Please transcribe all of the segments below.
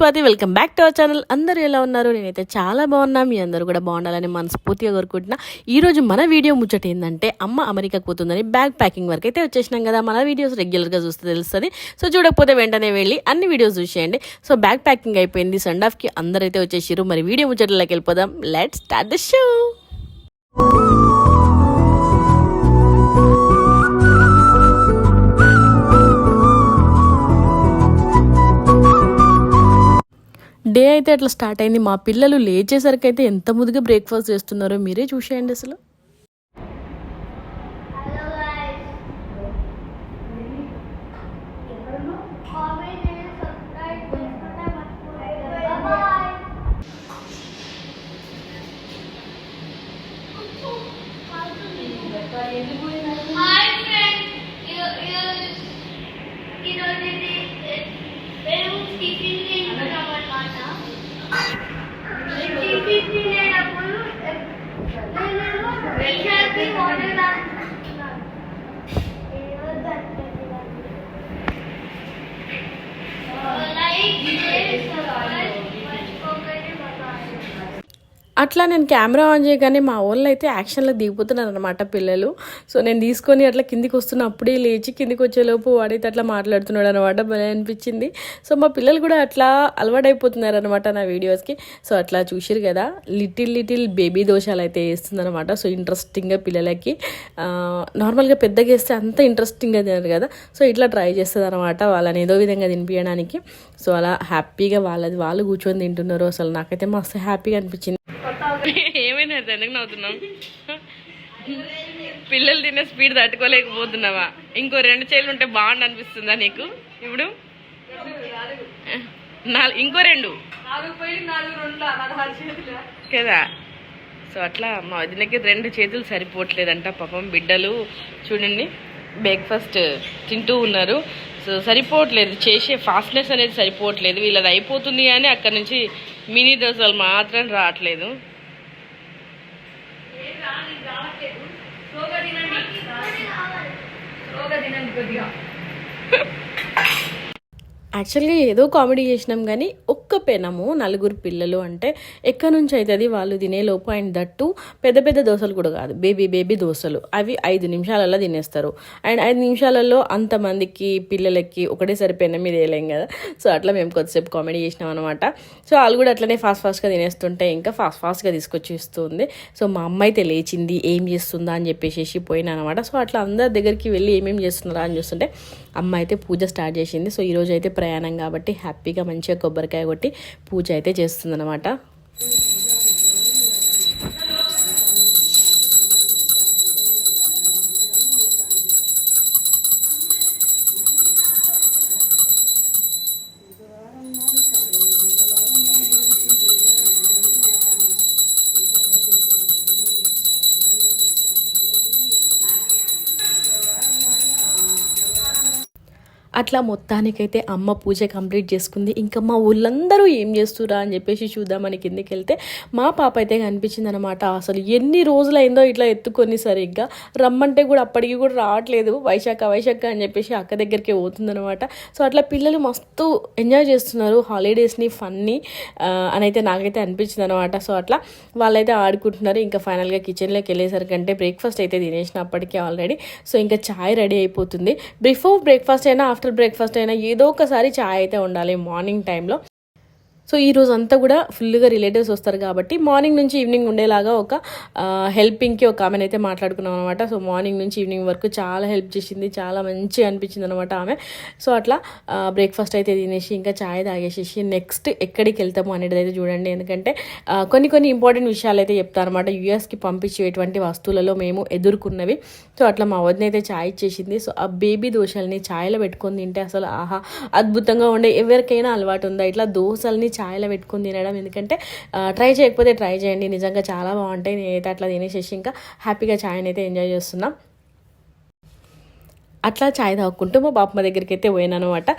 Swathi welcome back to our channel. అందరూ ఎలా ఉన్నారు? నేనైతే చాలా బాగున్నా. మీ అందరూ కూడా బాగుండాలని మనస్ఫూర్తిగా కోరుకుంటున్నా. ఈరోజు మన వీడియో ముచ్చట ఏంటంటే అమ్మ అమెరికాకు పోతుందని బ్యాగ్ ప్యాకింగ్ వరకు అయితే వచ్చేసినాం కదా. మన వీడియోస్ రెగ్యులర్గా చూస్తే తెలుస్తుంది. సో చూడకపోతే వెంటనే వెళ్ళి అన్ని వీడియోస్ చూసేయండి. సో బ్యాగ్ ప్యాకింగ్ అయిపోయింది. సండ్ ఆఫ్కి అందరైతే వచ్చేసారు మరి వీడియో ముచ్చటలోకి వెళ్ళిపోదాం. Let start the show day అయితే అట్లా స్టార్ట్ అయింది. మా పిల్లలు లేచేసరికి అయితే ఎంత ముదిగా బ్రేక్ఫాస్ట్ చేస్తున్నారో మీరే చూసేయండి అసలు Hello guys. Comment and subscribe చేసుకుంటే మర్చిపోకండి. Bye bye. హాయ్ ఫ్రెండ్స్ ఈరోజు ఈరోజు ఇది మేము టిఫిన్ తింటున్నాం అన్నమాట టిఫిన్ తినేటప్పుడు నేను విశాఖకి వాటర్ తాగుతున్నాను లైక్ షేర్ సబ్స్క్రైబ్ మర్చిపోకండి బాయ్ అట్లా నేను కెమెరా ఆన్ చేయగానే మా వాళ్ళు అయితే యాక్షన్లో దిగిపోతున్నారు అనమాట పిల్లలు. సో నేను తీసుకొని అట్లా కిందికి వస్తున్న అప్పుడే లేచి కిందికి వచ్చేలోపు వాడైతే అట్లా మాట్లాడుతున్నాడు అనమాట భలే అనిపించింది. సో మా పిల్లలు కూడా అట్లా అలవాటైపోతున్నారు అనమాట నా వీడియోస్కి. సో అట్లా చూసారు కదా లిటిల్ లిటిల్ బేబీ దోషాలు అయితే వేస్తుందనమాట సో ఇంట్రెస్టింగ్గా పిల్లలకి నార్మల్గా పెద్దగా వేస్తే అంత ఇంట్రెస్టింగ్గా తినరు కదా. సో ఇట్లా ట్రై చేస్తుంది అనమాట వాళ్ళని ఏదో విధంగా తినిపించడానికి సో అలా హ్యాపీగా వాళ్ళది వాళ్ళు కూర్చొని తింటున్నారు. అసలు నాకైతే మస్తు హ్యాపీగా అనిపించింది. ఏమైనా ఎందుకు నవ్వుతున్నాం పిల్లలు తినే స్పీడ్ తట్టుకోలేకపోతున్నావా? ఇంకో రెండు చేతులు ఉంటే బాగుండు అనిపిస్తుందా నీకు? ఇప్పుడు? నాలుగు ఇంకో రెండు? కదా? సో అట్లా మా వదినకి రెండు చేతులు సరిపోవట్లేదంట. పాపం బిడ్డలు చూడండి బ్రేక్ఫాస్ట్ తింటూ ఉన్నారు. సో సరిపోవట్లేదు చేసే ఫాస్ట్నెస్ అనేది సరిపోవట్లేదు. వీళ్ళది అయిపోతుంది కానీ అక్కడ నుంచి మినీ దోశలు మాత్రం రావట్లేదు. యాక్చువల్గా ఏదో కామెడీ చేసినాం కానీ ఒక్క పెనము నలుగురు పిల్లలు అంటే ఎక్కడి నుంచి అవుతుంది వాళ్ళు తినేలోపు అండ్ దట్టు పెద్ద పెద్ద దోశలు కూడా కాదు. బేబీ బేబీ దోశలు. అవి ఐదు నిమిషాలలో తినేస్తారు. అండ్ ఐదు నిమిషాలలో అంతమందికి పిల్లలకి ఒకటేసారి పెన మీద వేయలేం కదా. సో అట్లా మేము కొద్దిసేపు కామెడీ చేసినాం అనమాట సో వాళ్ళు కూడా అట్లనే ఫాస్ట్ ఫాస్ట్గా తినేస్తుంటే ఇంకా ఫాస్ట్ ఫాస్ట్గా తీసుకొచ్చి ఇస్తుంది సో మా అమ్మ అయితే లేచింది ఏం చేస్తుందా అని చెప్పేసి పోయినా అనమాట సో అట్లా అందరి దగ్గరికి వెళ్ళి ఏమేమి చేస్తున్నారా అని చూస్తుంటే అమ్మ అయితే పూజ స్టార్ట్ చేసింది. సో ఈరోజు అయితే ప్రయాణం కాబట్టి హ్యాపీగా మంచిగా కొబ్బరికాయ కొట్టి పూజ అయితే చేస్తుందనమాట అట్లా మొత్తానికైతే అమ్మ పూజ కంప్లీట్ చేసుకుంది. ఇంకా మా ఊళ్ళందరూ ఏం చేస్తురా అని చెప్పేసి చూద్దామని కిందికి వెళ్తే మా పాప అయితే కనిపించింది అనమాట అసలు ఎన్ని రోజులైందో ఇట్లా ఎత్తుకొని సరిగ్గా రమ్మంటే కూడా అప్పటికి కూడా రావట్లేదు. వైశాఖ వైశాఖ అని చెప్పేసి అక్క దగ్గరికి పోతుందనమాట సో అట్లా పిల్లలు మస్తు ఎంజాయ్ చేస్తున్నారు. హాలిడేస్ని ఫన్ని అని అయితే నాకైతే అనిపించింది అనమాట సో అట్లా వాళ్ళైతే ఆడుకుంటున్నారు. ఇంకా ఫైనల్గా కిచెన్లోకి వెళ్ళేసరికంటే బ్రేక్ఫాస్ట్ అయితే తినేసినప్పటికీ ఆల్రెడీ. సో ఇంకా చాయ్ రెడీ అయిపోతుంది. బిఫోర్ బ్రేక్ఫాస్ట్ అయినా ఆఫ్టర్ బ్రేక్ఫాస్ట్ అయినా ఏదో ఒకసారి చాయ్ అయితే ఉండాలి మార్నింగ్ టైంలో సో ఈ రోజు అంతా కూడా ఫుల్గా రిలేటివ్స్ వస్తారు కాబట్టి మార్నింగ్ నుంచి ఈవినింగ్ ఉండేలాగా ఒక హెల్పింగ్కి ఒక ఆమెను అయితే మాట్లాడుకున్నాం అనమాట సో మార్నింగ్ నుంచి ఈవినింగ్ వరకు చాలా హెల్ప్ చేసింది చాలా మంచిగా అనిపించింది అనమాట ఆమె. సో అట్లా బ్రేక్ఫాస్ట్ అయితే తినేసి ఇంకా చాయ్ తాగేసేసి నెక్స్ట్ ఎక్కడికి వెళ్తాము అనేది అయితే చూడండి. ఎందుకంటే కొన్ని కొన్ని ఇంపార్టెంట్ విషయాలు అయితే చెప్తారనమాట యూఎస్కి పంపించేటువంటి వస్తువులలో మేము ఎదుర్కొన్నవి. సో అట్లా మా వదిన అయితే చాయ్ ఇచ్చేసింది. సో ఆ బేబీ దోశల్ని చాయ్లో పెట్టుకొని తింటే అసలు ఆహా అద్భుతంగా ఉండే. ఎవరికైనా అలవాటు ఉందా? ఇట్లా దోశల్ని చాయ్లో పెట్టుకొని తినడం. ఎందుకంటే ట్రై చేయకపోతే ట్రై చేయండి. నిజంగా చాలా బాగుంటాయి. నేనైతే అట్లా తినేసేసి ఇంకా హ్యాపీగా ఛాయ్ని అయితే ఎంజాయ్ చేస్తున్నాం. అట్లా చాయ్ తాగుకుంటూ మా బాపమ్మ దగ్గరికి అయితే పోయాను అనమాట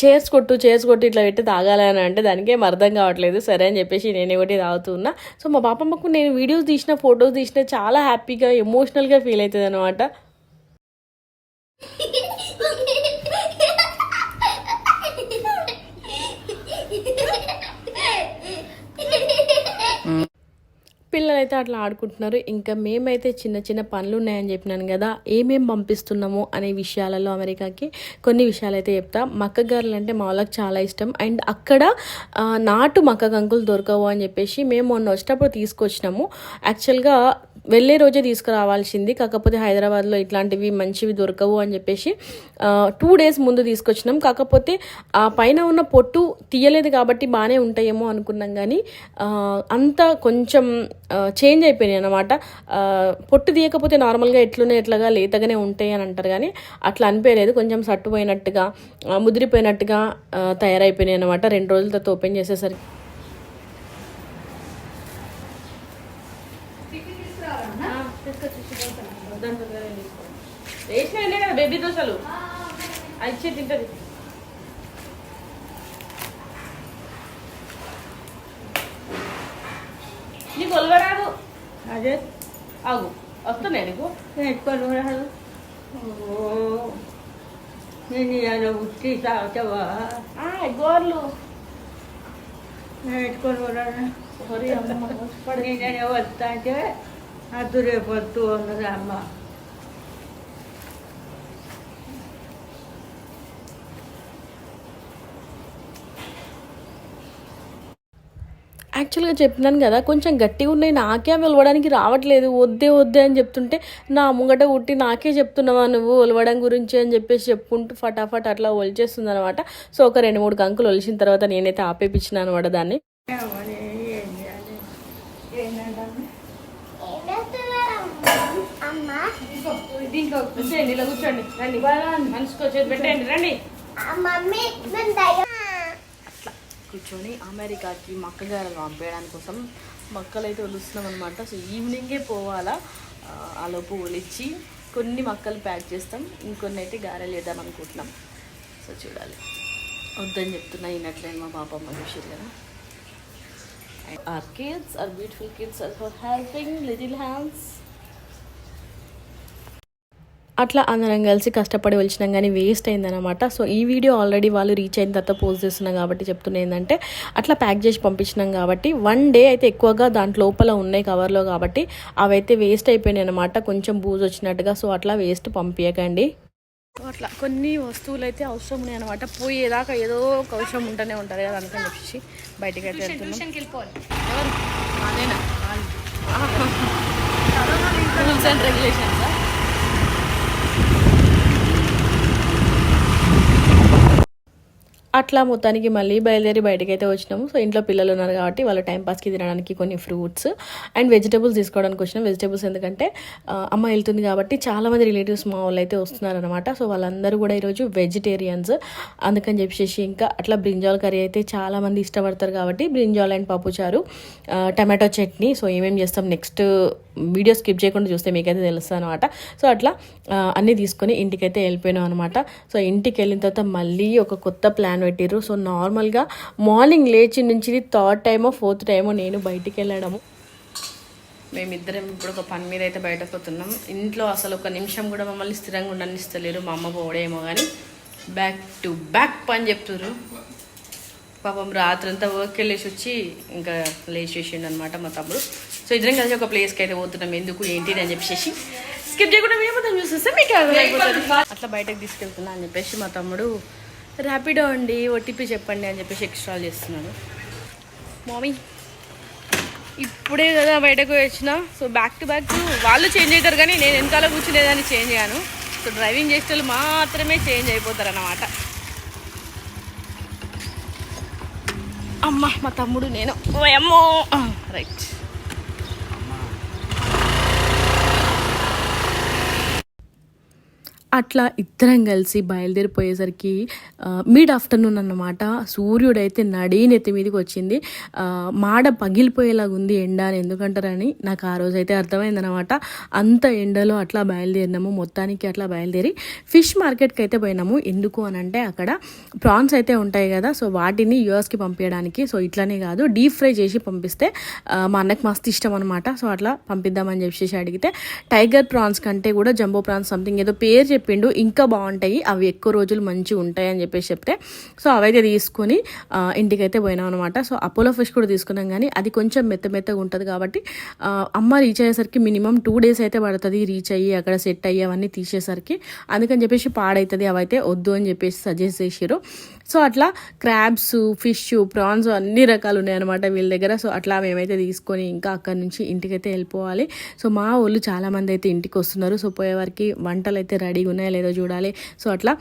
చైర్స్ కొట్టు చైర్స్ కొట్టు ఇట్లా పెట్టి తాగాలని అంటే దానికే అర్థం కావట్లేదు. సరే అని చెప్పేసి నేను ఒకటి తాగుతున్నా. సో మా బాపమ్మకు నేను వీడియోస్ తీసిన ఫొటోస్ తీసిన చాలా హ్యాపీగా ఎమోషనల్గా ఫీల్ అవుతుంది అనమాట అయితే అట్లా ఆడుకుంటున్నారు. ఇంకా మేమైతే చిన్న చిన్న పనులు ఉన్నాయని చెప్పినాను కదా ఏమేం పంపిస్తున్నాము అనే విషయాలలో అమెరికాకి కొన్ని విషయాలు అయితే చెప్తా. మక్క గారెలు అంటే మా వాళ్ళకి చాలా ఇష్టం. అండ్ అక్కడ నాటు మక్క కంకులు దొరకవు అని చెప్పేసి మేము మొన్న వచ్చేటప్పుడు తీసుకొచ్చినాము. యాక్చువల్గా వెళ్ళే రోజే తీసుకురావాల్సింది. కాకపోతే హైదరాబాద్లో ఇట్లాంటివి మంచివి దొరకవు అని చెప్పేసి టూ డేస్ ముందు తీసుకొచ్చినాం. కాకపోతే ఆ పైన ఉన్న పొట్టు తీయలేదు కాబట్టి బాగానే ఉంటాయేమో అనుకున్నాం కానీ అంత కొంచెం చేంజ్ అయిపోయినాయి అనమాట పొట్టు తీయకపోతే నార్మల్గా ఎట్లునే ఎట్లాగా లేతగానే ఉంటాయి అని అంటారు కానీ అట్లా అనిపించలేదు. కొంచెం సట్టుపోయినట్టుగా ముదిరిపోయినట్టుగా తయారైపోయినాయి అనమాట రెండు రోజుల తర్వాత ఓపెన్ చేసేసరికి వేసినా కదా బేబీ దోశలు. అది ఇచ్చే తింటది. నీకు ఒలవరాదు? అదే. ఆగు. వస్తున్నాయి నీకు? నేర్చుకొని రాదు ఓ నేను ఇలా ఉట్టి తాగుతావా? గోర్లు నేర్చుకొని రాను సారీ అమ్మ నేనే వస్తా అంటే అద్దు రేపు వద్దు అన్నది అమ్మ. యాక్చువల్గా చెప్పినాను కదా కొంచెం గట్టిగా ఉన్నాయి నాకే అవి ఒలవడానికి రావట్లేదు వద్దే వద్దే అని చెప్తుంటే నా ముంగట ఉట్టి నాకే చెప్తున్నావా నువ్వు ఒలవడం గురించి అని చెప్పేసి చెప్పుకుంటూ ఫటాఫట్ అట్లా ఒలిచేస్తుంది అనమాట సో ఒక రెండు మూడు కంకులు ఒలిచిన తర్వాత నేనైతే ఆపేపించిన అనమాట దాన్ని. కూర్చోండి. రండి. మనిషికి వచ్చేది పెట్టండి రండి ఆ మమ్మీ నేను దయ్యం అట్లా కూర్చొని అమెరికాకి మక్కగారెలు పంపేయడానికి కోసం మక్కలు అయితే ఒలుస్తున్నాం అనమాట సో ఈవినింగే పోవాలా? ఆలోపు ఆ ఒలిచి కొన్ని మక్కలు ప్యాక్ చేస్తాం. ఇంకొన్ని అయితే గారెలు వేద్దాం అనుకుంటున్నాం. సో చూడాలి. వద్దని చెప్తున్నా ఈనట్లేదు మా పాపమ్మ చూసారు కదా. Our kids are beautiful kids are for having little hands అట్లా అందరం కలిసి కష్టపడి వచ్చినాం కానీ వేస్ట్ అయిందనమాట సో ఈ వీడియో ఆల్రెడీ వాళ్ళు రీచ్ అయిన తర్వాత పోస్ట్ చేస్తున్నాం కాబట్టి చెప్తున్నా ఏంటంటే అట్లా ప్యాక్ చేసి పంపించినాం కాబట్టి వన్ డే అయితే ఎక్కువగా దాంట్ లోపల ఉన్నాయి కవర్లో కాబట్టి అవైతే వేస్ట్ అయిపోయినాయి అనమాట కొంచెం బూజు వచ్చినట్టుగా సో అట్లా వేస్ట్ పంపించకండి అట్లా కొన్ని వస్తువులు అయితే అవసరం ఉన్నాయి అనమాట పోయేదాకా ఏదో ఒక అవసరం ఉంటూనే ఉంటారు కదా అందుకని చెప్పేసి బయటికి అయితే వెళ్తున్నాం. ఎవరు? అదేనా రూల్స్ అండ్ రెగ్యులేషన్స్ అట్లా మొత్తానికి మళ్ళీ బయలుదేరి బయటకైతే వచ్చినాము. సో ఇంట్లో పిల్లలు ఉన్నారు కాబట్టి వాళ్ళ టైంపాస్కి తినడానికి కొన్ని ఫ్రూట్స్ అండ్ వెజిటబుల్స్ తీసుకోవడానికి వచ్చినాం. వెజిటబుల్స్ ఎందుకంటే అమ్మ వెళ్తుంది కాబట్టి చాలామంది రిలేటివ్స్ మా వాళ్ళు అయితే వస్తున్నారనమాట సో వాళ్ళందరూ కూడా ఈరోజు వెజిటేరియన్స్ అందుకని చెప్పేసి ఇంకా అట్లా బ్రింజాల్ కర్రీ అయితే చాలామంది ఇష్టపడతారు కాబట్టి బ్రింజాల్ అండ్ పప్పుచారు టమాటో చట్నీ. సో ఏమేమి చేస్తాం? నెక్స్ట్ వీడియో స్కిప్ చేయకుండా చూస్తే మీకైతే తెలుస్తుంది అనమాట సో అట్లా అన్నీ తీసుకొని ఇంటికైతే వెళ్ళిపోయినాం అనమాట సో ఇంటికి వెళ్ళిన తర్వాత మళ్ళీ ఒక కొత్త ప్లాన్ పెట్టారు సో నార్మల్గా మార్నింగ్ లేచి నుంచి థర్డ్ టైమో ఫోర్త్ టైమో నేను బయటికి వెళ్ళడము. మేమిద్దరం ఇప్పుడు ఒక పని మీద అయితే బయటకు పోతున్నాం. ఇంట్లో అసలు ఒక నిమిషం కూడా మమ్మల్ని స్థిరంగా ఉండనిస్తలేరు. మా అమ్మ పోవడేమో కానీ బ్యాక్ టు బ్యాక్ పని చెప్తుర్రు. పాపం రాత్రంతా వర్క్ వెళ్ళేసి వచ్చి ఇంకా లేచేసిండు అనమాట మా తమ్ముడు. సో ఇద్దరం కలిసి ఒక ప్లేస్కి అయితే పోతున్నాం. ఎందుకు ఏంటి అని చెప్పేసి స్కిప్ చేయకుండా మేము చూసేస్తే మీకు అట్లా బయటకు తీసుకెళ్తున్నా అని చెప్పేసి మా తమ్ముడు ర్యాపిడో అండి ఓటీపీ చెప్పండి అని చెప్పేసి ఎక్స్ట్రా చేస్తున్నాడు. మామీ ఇప్పుడే కదా బయటకు వచ్చిన. సో బ్యాక్ టు బ్యాక్ వాళ్ళు చేంజ్ అవుతారు కానీ నేను వెనకాల కూర్చునేదాన్ని చేంజ్ అయ్యాను సో డ్రైవింగ్ చేసే వాళ్ళు మాత్రమే చేంజ్ అయిపోతారు అన్నమాట అమ్మ మా తమ్ముడు నేను. ఓ అమ్మో. రైట్. అట్లా ఇద్దరం కలిసి బయలుదేరిపోయేసరికి మిడ్ ఆఫ్టర్నూన్ అన్నమాట. సూర్యుడైతే నడి నెత్తి మీదకి వచ్చింది. మాడ పగిలిపోయేలాగా ఉంది ఎండ అని ఎందుకంటారని నాకు ఆ రోజు అయితే అర్థమైందనమాట అంత ఎండలో అట్లా బయలుదేరినాము. మొత్తానికి అట్లా బయలుదేరి ఫిష్ మార్కెట్కి అయితే పోయినాము. ఎందుకు అని అంటే అక్కడ ప్రాన్స్ అయితే ఉంటాయి కదా సో వాటిని యూఎస్కి పంపించడానికి సో ఇట్లానే కాదు డీప్ ఫ్రై చేసి పంపిస్తే మా అన్నకు మస్తు ఇష్టం అనమాట సో అట్లా పంపిద్దామని చెప్పేసి అడిగితే టైగర్ ప్రాన్స్ కంటే కూడా జంబో ప్రాన్స్ సంథింగ్ ఏదో పేరు చెప్పి చెప్పిండు ఇంకా బాగుంటాయి అవి ఎక్కువ రోజులు మంచిగా ఉంటాయి అని చెప్పేసి చెప్తే సో అవైతే తీసుకొని ఇంటికైతే పోయినాం అనమాట సో అపోలో ఫిష్ కూడా తీసుకున్నాం కానీ అది కొంచెం మెత్త మెత్తగా ఉంటుంది కాబట్టి అమ్మ రీచ్ అయ్యేసరికి మినిమం టూ డేస్ అయితే పడుతుంది రీచ్ అయ్యి అక్కడ సెట్ అయ్యి అవన్నీ తీసేసరికి. అందుకని చెప్పేసి పాడవుతుంది అవైతే వద్దు అని చెప్పేసి సజెస్ట్ చేసారు సో అట్లా క్రాబ్స్ ఫిష్ ప్రాన్స్ అన్ని రకాలు ఉన్నాయన్నమాట వీళ్ళ దగ్గర. సో అట్లా మేమైతే తీసుకొని ఇంకా అక్కడి నుంచి ఇంటికైతే వెళ్ళిపోవాలి. సో మా వాళ్ళు చాలామంది అయితే ఇంటికి వస్తున్నారు. సో పోయేవారికి వంటలు అయితే రెడీగా ఉన్నాయో లేదో చూడాలి. సో అట్లా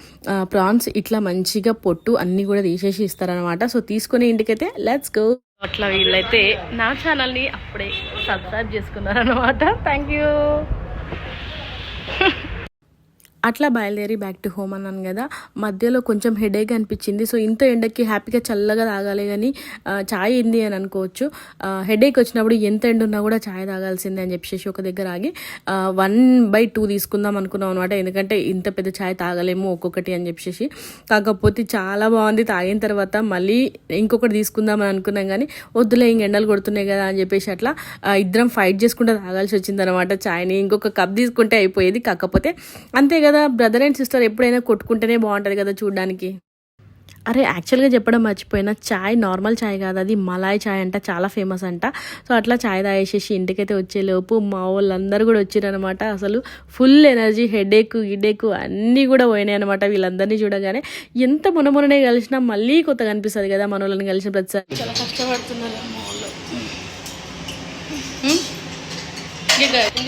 ప్రాన్స్ ఇట్లా మంచిగా పొట్టు అన్నీ కూడా తీసేసి ఇస్తారనమాట సో తీసుకునే ఇంటికైతే లెట్స్ గో అట్లా వీళ్ళైతే నా ఛానల్ని అప్పుడే సబ్స్క్రైబ్ చేసుకున్నారనమాట థ్యాంక్ యూ అట్లా బయలుదేరి బ్యాక్ టు హోమ్ అన్నాను కదా. మధ్యలో కొంచెం హెడేక్ అనిపించింది. సో ఇంత ఎండకి హ్యాపీగా చల్లగా తాగాలి కానీ ఛాయ్ చాయ్ ఏంది అని అనుకోవచ్చు. హెడేక్ వచ్చినప్పుడు ఎంత ఎండ ఉన్నా కూడా చాయ్ తాగాల్సిందే అని చెప్పేసి ఒక దగ్గర ఆగి వన్ బై టూ తీసుకుందాం అనుకున్నాం అనమాట ఎందుకంటే ఇంత పెద్ద చాయ్ తాగలేము ఒక్కొక్కటి అని చెప్పేసి. కాకపోతే చాలా బాగుంది. తాగిన తర్వాత మళ్ళీ ఇంకొకటి తీసుకుందాం అని అనుకున్నాం కానీ వద్దులే ఇంక ఎండలు కొడుతున్నాయి కదా అని చెప్పేసి అట్లా ఇద్దరం ఫైట్ చేసుకుంటే తాగాల్సి వచ్చింది అనమాట చాయ్ని ఇంకొక కప్ తీసుకుంటే అయిపోయేది. కాకపోతే అంతే కదా బ్రదర్ అండ్ సిస్టర్ ఎప్పుడైనా కొట్టుకుంటేనే బాగుంటుంది కదా చూడడానికి? అరే యాక్చువల్గా చెప్పడం మర్చిపోయినా చాయ్ నార్మల్ చాయ్ కాదు అది మలాయ్ చాయ్ అంట చాలా ఫేమస్ అంట. సో అట్లా చాయ్ తాగేసేసి ఇంటికైతే వచ్చేలోపు మా వాళ్ళందరూ కూడా వచ్చారనమాట అసలు ఫుల్ ఎనర్జీ హెడేక్ గిడేక్ అన్నీ కూడా పోయినాయి అనమాట వీళ్ళందరినీ చూడగానే. ఎంత మొన్న మొన్ననే కలిసినా మళ్ళీ కొత్తగా అనిపిస్తుంది కదా మన వాళ్ళని కలిసిన ప్రతిసారి. చాలా కష్టపడుతున్నారు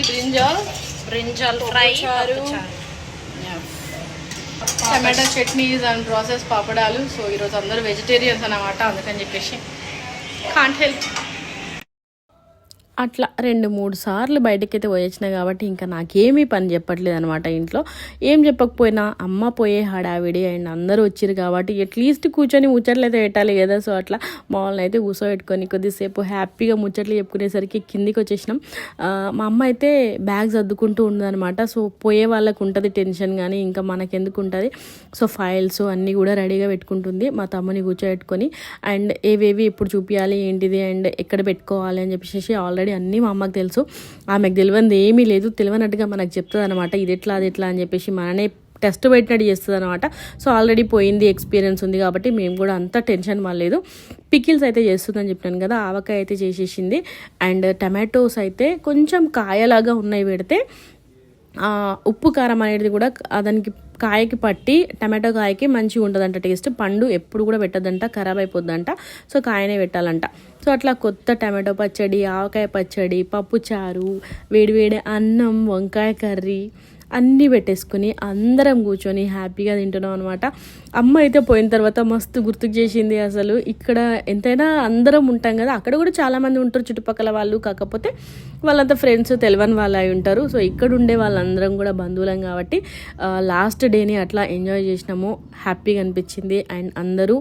brinjal. Brinjal fry tomato chutneys and process పాపడాలు. సో ఈరోజు అందరూ వెజిటేరియన్స్ అన్నమాట అందుకని చెప్పేసి. కాంట్ హెల్ప్ అట్లా రెండు మూడు సార్లు బయటకైతే పోయొచ్చినా కాబట్టి ఇంకా నాకేమీ పని చెప్పట్లేదు అనమాట ఇంట్లో. ఏం చెప్పకపోయినా అమ్మ పోయే హడావిడి అండ్ అందరూ వచ్చారు కాబట్టి అట్లీస్ట్ కూర్చొని ముచ్చట్లు అయితే పెట్టాలి కదా. సో అట్లా మామూలు అయితే కూర్చోబెట్టుకొని కొద్దిసేపు హ్యాపీగా ముచ్చట్లు చెప్పుకునేసరికి కిందికి వచ్చేసినాం మా అమ్మ అయితే బ్యాగ్స్ అద్దుకుంటూ ఉండదనమాట సో పోయే వాళ్ళకు ఉంటుంది టెన్షన్ కానీ ఇంకా మనకెందుకు ఉంటుంది సో ఫైల్స్ అన్నీ కూడా రెడీగా పెట్టుకుంటుంది మా తమ్ముని కూర్చోబెట్టుకొని. అండ్ ఏవేవి ఎప్పుడు చూపించాలి ఏంటిది అండ్ ఎక్కడ పెట్టుకోవాలి అని చెప్పేసి ఆల్రెడీ అన్నీ మా అమ్మకి తెలుసు. ఆమెకు తెలియనిది ఏమీ లేదు. తెలియనట్టుగా మనకు చెప్తుంది అనమాట ఇది ఎట్లా అది ఎట్లా అని చెప్పేసి మననే టెస్ట్ పెట్టినట్టు చేస్తుంది అనమాట సో ఆల్రెడీ పోయింది ఎక్స్పీరియన్స్ ఉంది కాబట్టి మేము కూడా అంత టెన్షన్ పడలేదు. పికిల్స్ అయితే చేస్తుందని చెప్పాను కదా ఆవకాయ అయితే చేసేసింది. అండ్ టమాటోస్ అయితే కొంచెం కాయలాగా ఉన్నాయి పెడితే ఉప్పు కారం అనేది కూడా దానికి కాయకి పట్టి టమాటో కాయకి మంచిగా ఉంటుందంట టేస్ట్ పండు ఎప్పుడు కూడా పెట్టదంట ఖరాబ్ అయిపోద్దంట. సో కాయనే పెట్టాలంట. సో అట్లా కొత్త టమాటో పచ్చడి ఆవకాయ పచ్చడి పప్పుచారు వేడివేడి అన్నం వంకాయ కర్రీ అన్నీ పెట్టేసుకుని అందరం కూర్చొని హ్యాపీగా తింటున్నాం అనమాట అమ్మ అయితే పోయిన తర్వాత మస్తు గుర్తుకు చేసింది అసలు. ఇక్కడ ఎంతైనా అందరం ఉంటాం కదా అక్కడ కూడా చాలామంది ఉంటారు చుట్టుపక్కల వాళ్ళు. కాకపోతే వాళ్ళంతా ఫ్రెండ్స్ తెలియని వాళ్ళు అయి ఉంటారు. సో ఇక్కడ ఉండే వాళ్ళందరం కూడా బంధువులం కాబట్టి లాస్ట్ డేని అట్లా ఎంజాయ్ చేసినాము. హ్యాపీగా అనిపించింది. అండ్ అందరూ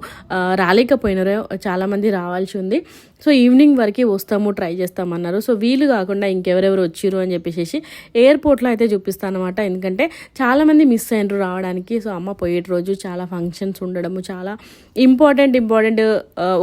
రాలేకపోయినారు. చాలామంది రావాల్సి ఉంది. సో ఈవినింగ్ వరకు వస్తాము ట్రై చేస్తామన్నారు. సో వీలు కాకుండా ఇంకెవరెవరు వచ్చిర్రు అని చెప్పేసి ఎయిర్పోర్ట్లో అయితే చూపిస్తాను అనమాట ఎందుకంటే చాలామంది మిస్ అయినరు రావడానికి. సో అమ్మ పోయేటి రోజు చాలా ఫంక్షన్స్ ఉండడము చాలా ఇంపార్టెంట్ ఇంపార్టెంట్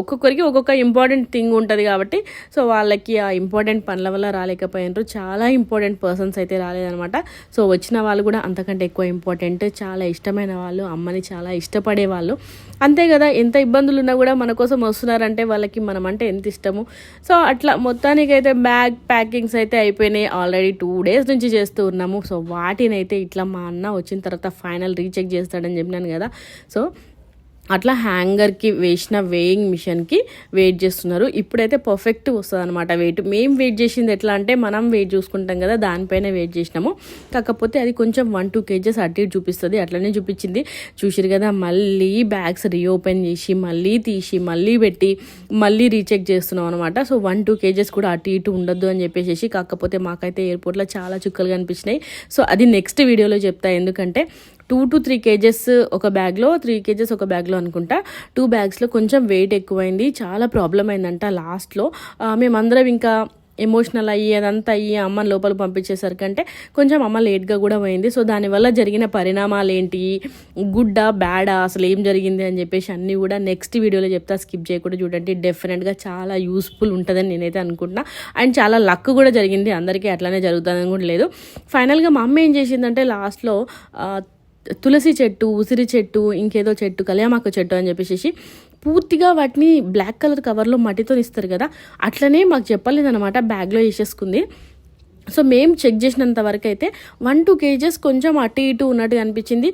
ఒక్కొక్కరికి ఒక్కొక్క ఇంపార్టెంట్ థింగ్ ఉంటుంది కాబట్టి సో వాళ్ళకి ఆ ఇంపార్టెంట్ పనుల వల్ల రాలేకపోయినారు. చాలా ఇంపార్టెంట్ పర్సన్స్ అయితే రాలేదనమాట సో వచ్చిన వాళ్ళు కూడా అంతకంటే ఎక్కువ ఇంపార్టెంట్ చాలా ఇష్టమైన వాళ్ళు అమ్మని చాలా ఇష్టపడే వాళ్ళు అంతే కదా ఎంత ఇబ్బందులు ఉన్నా కూడా మన కోసం వస్తున్నారంటే వాళ్ళకి మనం అంటే ఎంత ఇష్టము. సో అట్లా మొత్తానికైతే బ్యాగ్ ప్యాకింగ్స్ అయితే అయిపోయినాయి. ఆల్రెడీ టూ డేస్ నుంచి చేస్తూ ఉన్నాము. సో వాటినైతే ఇట్లా మా అన్న వచ్చిన తర్వాత ఫైనల్ రీచెక్ చేస్తాడని చెప్పినాను కదా. సో అట్లా హ్యాంగర్కి వేసిన వేయింగ్ మిషన్కి వెయిట్ చేస్తున్నారు. ఇప్పుడైతే పర్ఫెక్ట్ వస్తుంది అనమాట వెయిట్. మేము వెయిట్ చేసింది ఎట్లా అంటే మనం వెయిట్ చూసుకుంటాం కదా దానిపైన వెయిట్ చేసినాము. కాకపోతే అది కొంచెం వన్ టూ కేజెస్ అటు ఇటు చూపిస్తుంది. అట్లనే చూపించింది. చూసిరు కదా మళ్ళీ బ్యాగ్స్ రీఓపెన్ చేసి మళ్ళీ తీసి మళ్ళీ పెట్టి మళ్ళీ రీచెక్ చేస్తున్నాం అనమాట సో వన్ టూ కేజెస్ కూడా అటు ఇటు ఉండొద్దు అని చెప్పేసి కాకపోతే మాకైతే ఎయిర్పోర్ట్లో చాలా చుక్కలు కనిపించినాయి. సో అది నెక్స్ట్ వీడియోలో చెప్తా. ఎందుకంటే టూ టు త్రీ కేజెస్ ఒక బ్యాగ్లో త్రీ కేజెస్ ఒక బ్యాగ్లో అనుకుంటా. టూ బ్యాగ్స్లో కొంచెం వెయిట్ ఎక్కువైంది. చాలా ప్రాబ్లం అయిందంట లాస్ట్లో మేమందరం ఇంకా ఎమోషనల్ అయ్యి అదంతా అయ్యి అమ్మని లోపల పంపించేసరికంటే కొంచెం అమ్మ లేట్గా కూడా పోయింది. సో దానివల్ల జరిగిన పరిణామాలు ఏంటి గుడ్డా బ్యాడా? అసలు ఏం జరిగింది? అని చెప్పేసి అన్నీ కూడా నెక్స్ట్ వీడియోలో చెప్తా. స్కిప్ చేయకుండా చూడండి. డెఫినెట్గా చాలా యూస్ఫుల్ ఉంటుందని నేనైతే అనుకుంటున్నా. అండ్ చాలా లక్ కూడా జరిగింది. అందరికీ అట్లానే జరుగుతుందని కూడా లేదు. ఫైనల్గా మా అమ్మ ఏం చేసిందంటే లాస్ట్లో తులసి చెట్టు ఉసిరి చెట్టు ఇంకేదో చెట్టు కళ్యామాకు చెట్టు అని చెప్పేసి పూర్తిగా వాటిని బ్లాక్ కలర్ కవర్లో మట్టితో ఇస్తారు కదా. అట్లనే మాకు చెప్పలేదన్నమాట బ్యాగ్లో వేసేసుకుంది. సో మేము చెక్ చేసినంత వరకు అయితే వన్ టూ కేజెస్ కొంచెం అటు ఇటు ఉన్నట్టు అనిపించింది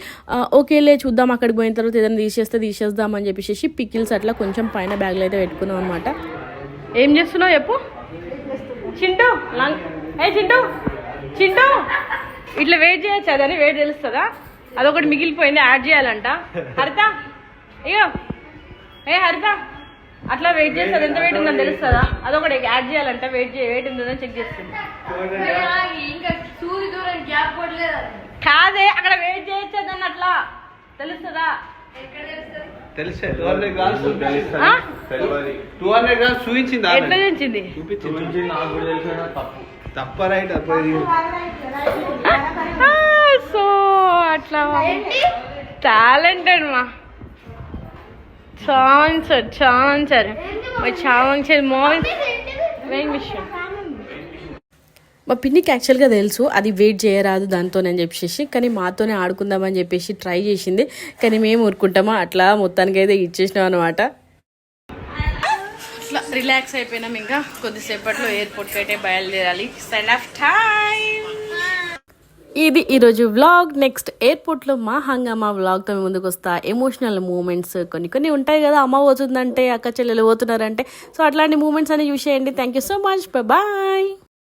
ఓకేలే చూద్దాం అక్కడికి పోయిన తర్వాత ఏదైనా తీసేస్తే తీసేద్దాం అని చెప్పేసి పికిల్స్ అట్లా కొంచెం పైన బ్యాగ్లో అయితే పెట్టుకున్నాం అనమాట ఏం చేస్తున్నావు చెప్పు. చింటూ లంగ్ ఏ చింటూ చింటూ! ఇట్లా వెయిట్ చేయొచ్చు అదని వెయిట్ తెలుస్తుందా? అదొకటి మిగిలిపోయింది యాడ్ చేయాలంట. హరిత ఇగో ఏ హరిత అట్లా వెయిట్ చేస్తుంది ఎంత వెయిట్ ఉందని తెలుస్తుందా? అదొకటి యాడ్ చేయాలంట వెయిట్ చే వెయిట్ ఉందని చెక్ చేస్తుంది. ఇంకా సూది దూరం గ్యాప్ కొట్టలేదు కాదే అక్కడ వెయిట్ చేయొచ్చు అదని అట్లా తెలుస్తుందా చూపించింది తప్పు. తప్ప రైట్ సో అట్లా టాలెంటెడ్ మా ఛాన్సర్ మా ఛాన్సర్ మోన్ వెయిట్ మిషన్ మా పిన్నికి యాక్చువల్గా తెలుసు అది వెయిట్ చేయరాదు దాంతోనని చెప్పేసి కానీ మాతోనే ఆడుకుందామని చెప్పేసి ట్రై చేసింది. కానీ మేము ఊరుకుంటామా? అట్లా మొత్తానికి అయితే ఇచ్చేసినాం అనమాట అట్లా రిలాక్స్ అయిపోయినాం ఇంకా. కొద్దిసేపట్లో ఎయిర్పోర్ట్కి అయితే బయలుదేరాలి. సెండ్ ఆఫ్ టైం ఇది ఈరోజు వ్లాగ్ నెక్స్ట్ ఎయిర్పోర్ట్లో మా హంగామా వ్లాగ్తో మేము ముందుకు వస్తా. ఎమోషనల్ మూమెంట్స్ కొన్ని కొన్ని ఉంటాయి కదా. అమ్మ పోతుందంటే అక్క చెల్లెలు పోతున్నారంటే. సో అట్లాంటి మూమెంట్స్ అన్ని చూసేయండి. Thank you so much bye